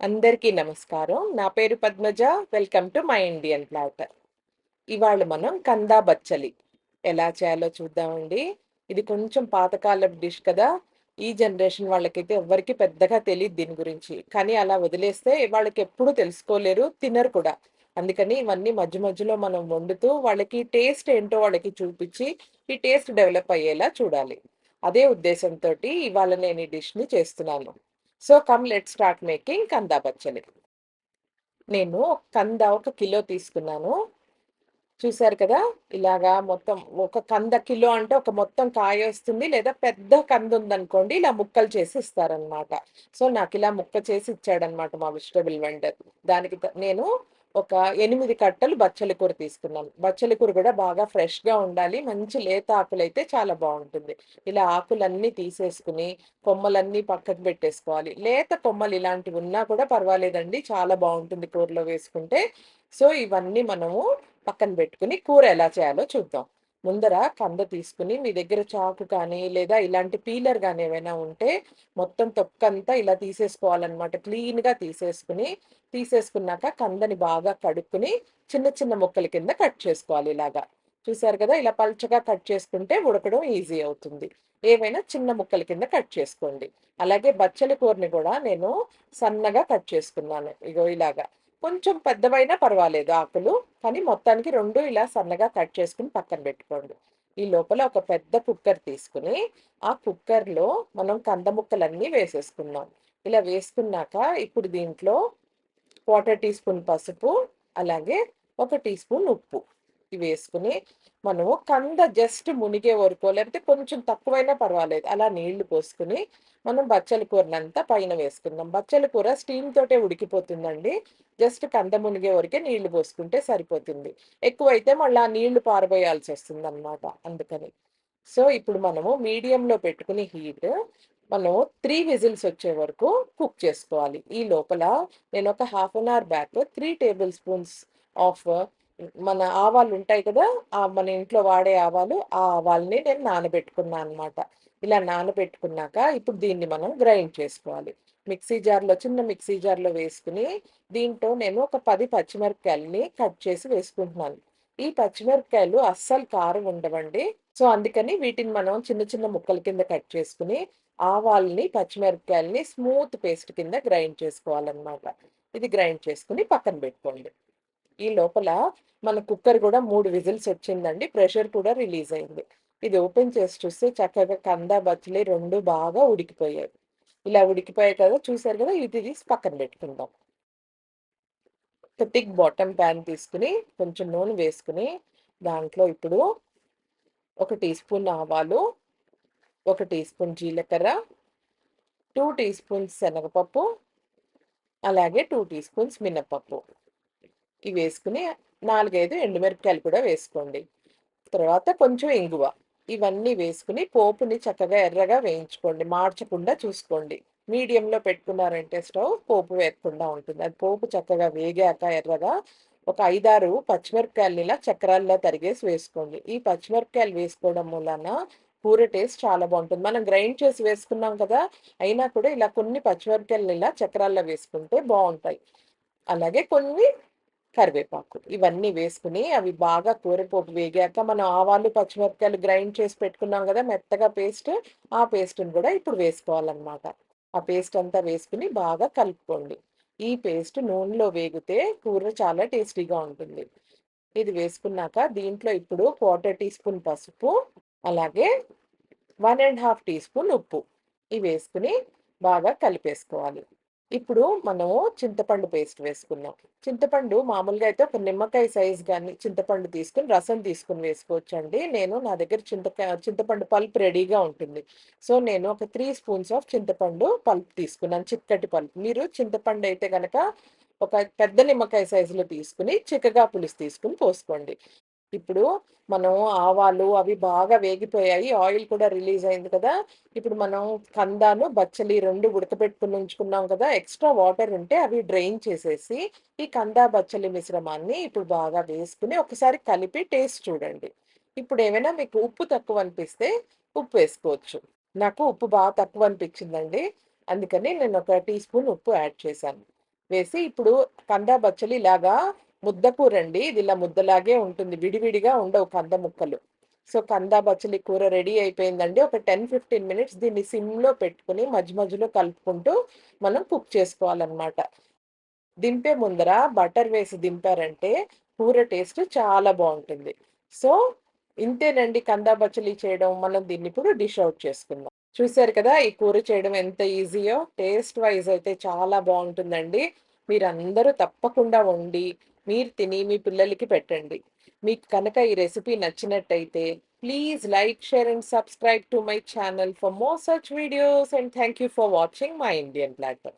అందరికీ నమస్కారం. నా పేరు Padmaja. Welcome to my Indian platter. ఇవాళ మనం కందా బచ్చలి ఎలా చేయాలో చూద్దామండి. ఇది కొంచెం పాతకాలపు డిష్ కదా! ఈ జనరేషన్ వాళ్ళకైతే ఎవ్వరికీ పెద్దగా తెలియదు దీని గురించి. కానీ అలా వదిలేస్తే వాళ్ళకి ఎప్పుడూ తెలుసుకోలేరు, తినరు కూడా. అందుకని ఇవన్నీ మధ్య మధ్యలో మనం వండుతూ వాళ్ళకి టేస్ట్ ఏంటో వాళ్ళకి చూపించి ఈ టేస్ట్ డెవలప్ అయ్యేలా చూడాలి. అదే ఉద్దేశంతోటి ఇవాళ నేను ఈ డిష్‌ని చేస్తున్నాను. So, come let start making కందా బచ్చలి. నేను కంద ఒక కిలో తీసుకున్నాను. చూసారు కదా! ఇలాగా మొత్తం ఒక కంద కిలో అంటే ఒక మొత్తం కాయ వస్తుంది లేదా పెద్ద కందుందనుకోండి ఇలా ముక్కలు చేసి ఇస్తారనమాట. సో, నాకు ఇలా ముక్క చేసి ఇచ్చాడనమాట మా వెజిటబుల్ వెండర్. దానికి త నేను ఒక ఎనిమిది కట్టలు బచ్చలి కూర తీసుకున్నాను. బచ్చలి కూర కూడా బాగా ఫ్రెష్‌గా ఉండాలి. మంచి లేత ఆకులైతే చాలా బాగుంటుంది ఇలా ఆకులన్నీ తీసేసుకుని కొమ్మలన్నీ పక్కకు పెట్టేసుకోవాలి. లేత కొమ్మలు ఇలాంటివి ఉన్నా కూడా పర్వాలేదండి. చాలా బాగుంటుంది కూరలో వేసుకుంటే. సో, ఇవన్నీ మనము పక్కన పెట్టుకుని కూర ఎలా చేయాలో చూద్దాం. ముందర కంద తీసుకుని మీ దగ్గర చాకు కానీ, లేదా ఇలాంటి పీలర్ కానీ ఏవైనా ఉంటే మొత్తం తొక్కంతా ఇలా తీసేసుకోవాలన్నమాట క్లీన్‌గా తీసేసుకుని తీసేసుకున్నాక కందని బాగా కడుక్కుని చిన్న చిన్న ముక్కల కింద కట్ చేసుకోవాలి ఇలాగా. చూసారు కదా! ఇలా పల్చగా కట్ చేసుకుంటే ఉడకడం ఈజీ అవుతుంది. ఏవైనా చిన్న ముక్కల కింద కట్ చేసుకోండి. అలాగే బచ్చలి కూరని కూడా నేను సన్నగా కట్ చేసుకున్నాను. ఇగో ఇలాగా. కొంచెం పెద్దవైనా పర్వాలేదు ఆకులు. కానీ మొత్తానికి రెండు ఇలా సన్నగా కట్ చేసుకుని పక్కన పెట్టుకోండి. ఈ లోపల ఒక పెద్ద కుక్కర్ తీసుకొని, ఆ కుక్కర్‌లో మనం కంద ముక్కలన్నీ వేసేసుకుందాం. ఇలా వేసుకున్నాక ఇప్పుడు దీంట్లో క్వార్టర్ టీ స్పూన్ పసుపు, అలాగే ఒక టీ స్పూన్ ఉప్పు వేసుకుని మనము కంద జస్ట్ మునిగే వరకు లేకపోతే కొంచెం తక్కువైనా పర్వాలేదు. అలా నీళ్ళు పోసుకుని మనం బచ్చల కూరనంతా పైన వేసుకుందాం. బచ్చల కూర స్టీమ్ తోటే ఉడికిపోతుందండి. జస్ట్ కంద మునిగే వరకే నీళ్ళు పోసుకుంటే సరిపోతుంది. ఎక్కువైతే మళ్ళా నీళ్ళు పారబోయాల్సొస్తుందనమాట అందుకని. సో, ఇప్పుడు మనము మీడియంలో పెట్టుకుని హీట్ మనం త్రీ విజిల్స్ వచ్చే వరకు కుక్ చేసుకోవాలి. ఈ లోపల నేను ఒక half an hour back three tablespoons of మన ఆవాలు ఉంటాయి కదా! ఆ మన ఇంట్లో వాడే ఆవాలు, ఆ ఆవాల్ని నేను నానబెట్టుకున్నాను అనమాట. ఇలా నానబెట్టుకున్నాక ఇప్పుడు దీన్ని మనం గ్రైండ్ చేసుకోవాలి. మిక్సీ జార్‌లో చిన్న మిక్సీ జార్‌లో వేసుకుని దీంట్లో నేను ఒక పది పచ్చిమిరపకాయలని కట్ చేసి వేసుకుంటున్నాను. ఈ పచ్చిమిరపకాయలు అస్సలు కారం ఉండవండి. సో, అందుకని వీటిని మనం చిన్న చిన్న ముక్కల కింద కట్ చేసుకుని ఆవాల్ని, పచ్చిమిరపకాయలని స్మూత్ పేస్ట్ కింద గ్రైండ్ చేసుకోవాలన్నమాట ఇది గ్రైండ్ చేసుకుని పక్కన పెట్టుకోండి. ఈ లోపల మన కుక్కర్ కూడా మూడు విజిల్స్ వచ్చిందండి. ప్రెషర్ కూడా రిలీజ్ అయింది. ఇది ఓపెన్ చేసి చూస్తే చక్కగా కంద, బచ్చలి రెండు బాగా ఉడికిపోయాయి. ఇలా ఉడికిపోయాయి కదా! చూసారు కదా! ఇది తీసి పక్కన పెట్టుకుందాం. ఒక థిక్ బాటమ్ పాన్ తీసుకొని, కొంచెం నూనె వేసుకుని దాంట్లో ఇప్పుడు ఒక టీ స్పూన్ ఆవాలు, ఒక టీ స్పూన్ జీలకర్ర, టూ టీ స్పూన్స్ శనగపప్పు, అలాగే టూ టీ స్పూన్స్ మినపప్పు. ఇవి వేసుకుని నాలుగైదు ఎండుమిరపకాయలు కూడా వేసుకోండి. తర్వాత కొంచెం ఇంగువ. ఇవన్నీ వేసుకుని పోపుని చక్కగా ఎర్రగా వేయించుకోండి. మార్చకుండా చూసుకోండి. మీడియంలో పెట్టుకున్నారంటే స్టవ్ పోపు వేయకుండా ఉంటుంది. అది పోపు చక్కగా వేగాక ఎర్రగా ఒక 5, 6 పచ్చిమిరపకాయలని ఇలా చక్రాల్లో తరిగేసి వేసుకోండి. ఈ పచ్చిమిరపకాయలు వేసుకోవడం వలన కూర టేస్ట్ చాలా బాగుంటుంది మనం గ్రైండ్ చేసి వేసుకున్నాం కదా! అయినా కూడా ఇలా కొన్ని పచ్చిమిరపకాయలని ఇలా చక్రాల్లో వేసుకుంటే బాగుంటాయి అలాగే కొన్ని కరివేపాకు. ఇవన్నీ వేసుకుని అవి బాగా కూరపోపు వేగాక మనం ఆవాలు, పచ్చిమిరపకాయలు గ్రైండ్ చేసి పెట్టుకున్నాం కదా! మెత్తగా పేస్ట్. ఆ పేస్ట్‌ని కూడా ఇప్పుడు వేసుకోవాలన్నమాట ఆ పేస్ట్ అంతా వేసుకుని బాగా కలుపుకోండి. ఈ పేస్ట్ నూనెలో వేగితే కూర చాలా టేస్టీగా ఉంటుంది. ఇది వేసుకున్నాక దీంట్లో ఇప్పుడు క్వార్టర్ టీ స్పూన్ పసుపు, అలాగే one and half teaspoon ఉప్పు. ఇవి వేసుకుని బాగా కలిపేసుకోవాలి. ఇప్పుడు మనము చింతపండు పేస్ట్ వేసుకుందాం. చింతపండు మామూలుగా అయితే ఒక నిమ్మకాయ సైజ్ కానీ చింతపండు తీసుకొని రసం తీసుకొని వేసుకోవచ్చండి. నేను నా దగ్గర చింతకాయ చింతపండు పల్ప్ రెడీగా ఉంటుంది. సో, నేను ఒక త్రీ స్పూన్స్ ఆఫ్ చింతపండు పల్ప్ తీసుకున్నాను. చిక్కటి పల్ప్. మీరు చింతపండు అయితే కనుక ఒక పెద్ద నిమ్మకాయ సైజులో తీసుకొని చిక్కగా పులుసు తీసుకొని పోసుకోండి. ఇప్పుడు మనం ఆవాలు అవి బాగా వేగిపోయాయి. ఆయిల్ కూడా రిలీజ్ అయింది కదా! ఇప్పుడు మనం కందాను, బచ్చలి రెండు ఉడకబెట్టుకుని ఉంచుకున్నాం కదా! ఎక్స్‌ట్రా వాటర్ ఉంటే అవి డ్రైన్ చేసేసి, ఈ కంద, బచ్చలి మిశ్రమాన్ని ఇప్పుడు బాగా వేసుకుని ఒకసారి కలిపి టేస్ట్ చూడండి. ఇప్పుడు ఏమైనా మీకు ఉప్పు తక్కువ అనిపిస్తే ఉప్పు వేసుకోవచ్చు. నాకు ఉప్పు బాగా తక్కువ అనిపించిందండి. అందుకని నేను ఒక టీ స్పూన్ ఉప్పు యాడ్ చేశాను. వేసి ఇప్పుడు కందా బచ్చలి ఇలాగా ముద్దకూర అండి ఇది ఇలా ముద్దలాగే ఉంటుంది. విడివిడిగా ఉండవు కంద ముక్కలు. సో కంద బచ్చలి కూర రెడీ అయిపోయిందండి. ఒక టెన్ ఫిఫ్టీన్ మినిట్స్ దీన్ని సిమ్లో పెట్టుకుని మధ్య మధ్యలో కలుపుకుంటూ మనం కుక్ చేసుకోవాలన్నమాట. దింపే ముందర బటర్ వేసి దింపారంటే కూర టేస్ట్ చాలా బాగుంటుంది. సో ఇంతేనండి కందా బచ్చలి చేయడం. మనం దీన్ని ఇప్పుడు డిష్ అవుట్ చేసుకుందాం. చూశారు కదా ఈ కూర చేయడం ఎంత ఈజీయో. టేస్ట్ వైజ్ అయితే చాలా బాగుంటుందండి. మీరందరూ తప్పకుండా వండి మీరు తిని మీ పిల్లలకి పెట్టండి. మీకు కనుక ఈ రెసిపీ నచ్చినట్టయితే please like share and subscribe to my channel for more such videos and thank you for watching my Indian platter